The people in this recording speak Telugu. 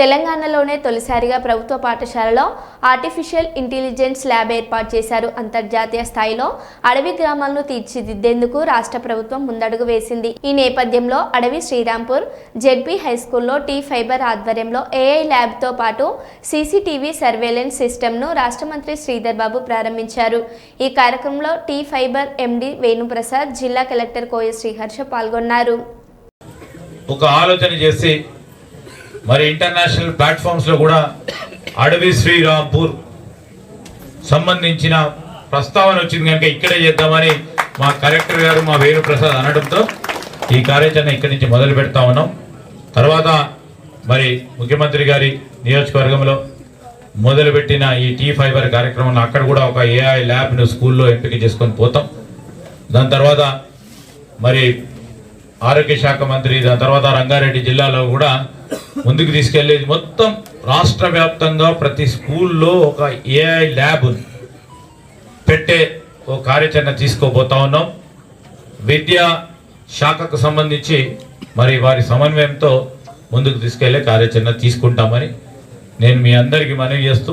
తెలంగాణలోనే తొలిసారిగా ప్రభుత్వ పాఠశాలలో ఆర్టిఫిషియల్ ఇంటెలిజెన్స్ ల్యాబ్ ఏర్పాటు చేశారు అంతర్జాతీయ స్థాయిలో. అడవి గ్రామాలను తీర్చిదిద్దేందుకు రాష్ట్ర ప్రభుత్వం ముందడుగు వేసింది. ఈ నేపథ్యంలో అడవి శ్రీరాంపూర్ జెడ్పీ హైస్కూల్లో టీ ఫైబర్ ఆధ్వర్యంలో ఏఐ ల్యాబ్తో పాటు సీసీటీవీ సర్వేలెన్స్ సిస్టమ్ను రాష్ట్ర మంత్రి శ్రీధర్ బాబు ప్రారంభించారు. ఈ కార్యక్రమంలో టీ ఫైబర్ ఎండి వేణుప్రసాద్ జిల్లా కలెక్టర్ కోయ శ్రీహర్ష పాల్గొన్నారు. ఒక ఆలోచన చేసి మరి ఇంటర్నేషనల్ ప్లాట్ఫామ్స్లో కూడా అడవి శ్రీరాంపూర్ సంబంధించిన ప్రస్తావన వచ్చింది కనుక ఇక్కడే చేద్దామని మా కలెక్టర్ గారు మా వేణుప్రసాద్ అనడంతో ఈ కార్యాచరణ ఇక్కడి నుంచి మొదలు పెడతా ఉన్నాం. తర్వాత మరి ముఖ్యమంత్రి గారి నియోజకవర్గంలో మొదలుపెట్టిన ఈ టీ ఫైబర్ కార్యక్రమంలో అక్కడ కూడా ఒక ఏఐ ల్యాబ్ను స్కూల్లో ఎంపిక చేసుకొని పోతాం. దాని తర్వాత మరి ఆరోగ్య శాఖ మంత్రి దాని తర్వాత రంగారెడ్డి జిల్లాలో కూడా ముందుకు తీసుకెళ్ళేది మొత్తం రాష్ట్ర వ్యాప్తంగా ప్రతి స్కూల్లో ఒక ఏఐ ల్యాబ్ పెట్టే ఓ కార్యాచరణ తీసుకోబోతా ఉన్నాం. విద్యా శాఖకు సంబంధించి మరి వారి సమన్వయంతో ముందుకు తీసుకెళ్ళే కార్యాచరణ తీసుకుంటామని నేను మీ అందరికీ మనవి చేస్తూ